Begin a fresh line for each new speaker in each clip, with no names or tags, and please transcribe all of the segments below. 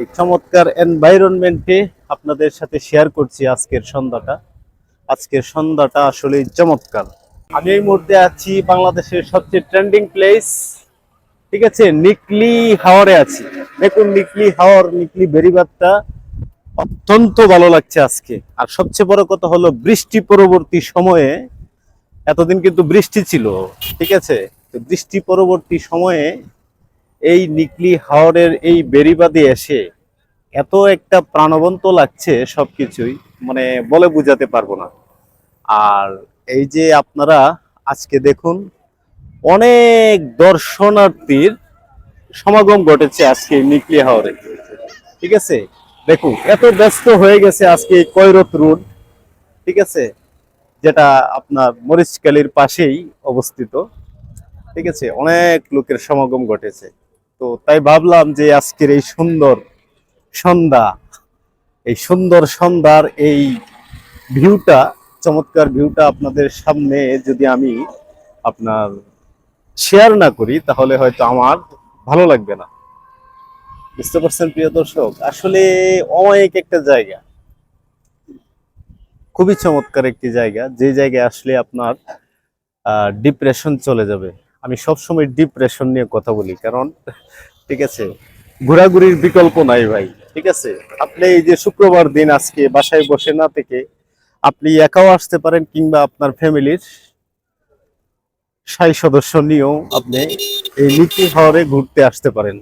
এই চমৎকার এনভায়রনমেন্টে আপনাদের সাথে শেয়ার করছি আজকের সন্ধ্যাটা। আজকের সন্ধ্যাটা আসলে চমৎকার। আমি এই মুহূর্তে আছি বাংলাদেশের সবচেয়ে ট্রেন্ডিং প্লেস ঠিক আছে? নিকলি হাওয়ারে আছি। দেখুন নিকলি হাওয়ার নিকলি বেরিবাদটা অত্যন্ত ভালো লাগছে আজকে। আর সবচেয়ে বড় কথা হলো বৃষ্টি পরবর্তী সময়ে, এতদিন কিন্তু বৃষ্টি ছিল, ঠিক আছে? বৃষ্টি পরবর্তী সময়ে এই নিকলি হাওরের এই বেরিবাদে এসে এত একটা প্রাণবন্ত লাগছে সবকিছুই মানে বলে বুঝাতে পারব না। আর এই যে আপনারা আজকে দেখুন, অনেক দর্শনার্থীর সমাগম ঘটেছে আজকে নিকলি হাওরে। ঠিক আছে? দেখুন, এত ব্যস্ত হয়ে গেছে আজকে কৈরত রোড, ঠিক আছে? যেটা আপনার মরিচকালির পাশেই অবস্থিত। ঠিক আছে? অনেক লোকের সমাগম ঘটেছে। তো তাই ভাবলাম যে আজকের এই সুন্দর সন্ধ্যা, এই সুন্দর সন্ধ্যার এই ভিউটা, চমৎকার ভিউটা আপনাদের সামনে যদি আমি আপনার শেয়ার না করি, তাহলে হয়তো আমার ভালো লাগবে না। বুঝতে পারছেন প্রিয় দর্শক? আসলে অনেক একটা জায়গা। খুবই চমৎকার একটি জায়গা। যে জায়গায় আসলে আপনার ডিপ্রেশন চলে যাবে। আমি সবসময় ডিপ্রেশন নিয়ে কথা বলি, কারণ, ঠিক আছে, ঘোরাঘুরির বিকল্প নাই ভাই, ঠিক আছে। আপনি এই যে শুক্রবার দিন আজকে বাসায় বসে না থেকে আপনি একাও আসতে পারেন কিংবা আপনার ফ্যামিলির সাই সদস্য নিয়েও আপনি এই নীতি শহরে ঘুরতে আসতে পারেন,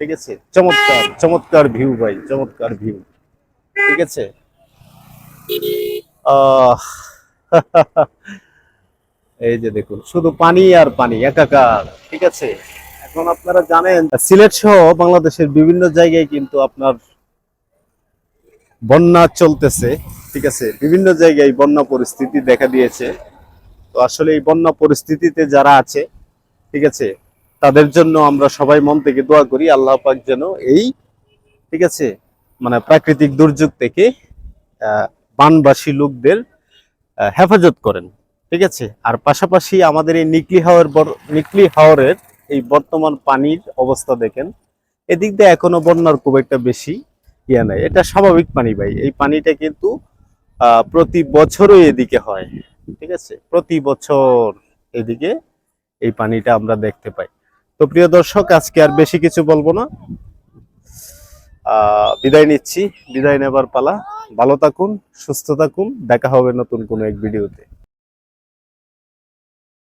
ঠিক আছে। চমৎকার চমৎকার ভিউ ভাই, চমৎকার ভিউ ঠিক আছে। আহ এই যে দেখুন, শুধু পানি আর পানি, একাকার, ঠিক আছে? এখন আপনারা জানেন, সিলেট সহ বাংলাদেশের বিভিন্ন জায়গায় কিন্তু আপনার বন্যা চলতেছে, ঠিক আছে? বিভিন্ন জায়গায় বন্যা পরিস্থিতি দেখা দিয়েছে। তো আসলে এই বন্যা পরিস্থিতিতে যারা আছে, ঠিক আছে, তাদের জন্য আমরা সবাই মন থেকে দোয়া করি, আল্লাহ পাক যেন এই, ঠিক আছে মানে প্রাকৃতিক দুর্যোগ থেকে বানবাসী লোকদের হেফাজত করেন। ঠিক আছে? আর পাশাপাশি আমাদের এই নিকলি হাওয়ার নিকলি হাওরের এই বর্তমান পানির অবস্থা দেখেন। এদিক দিয়ে এখনও বন্যার খুব একটা বেশি ইয়ে নাই। এটা স্বাভাবিক পানি ভাই। এই পানিটা কিন্তু প্রতি বছরই এদিকে হয়। ঠিক আছে? প্রতি বছর এদিকে এই পানিটা আমরা দেখতে পাই। তো প্রিয় দর্শক, আজকে আর বেশি কিছু বলব না। বিদায় নিচ্ছি। বিদায় নেবার পালা। ভালো থাকুন, সুস্থ থাকুন। দেখা হবে নতুন কোনো এক ভিডিওতে।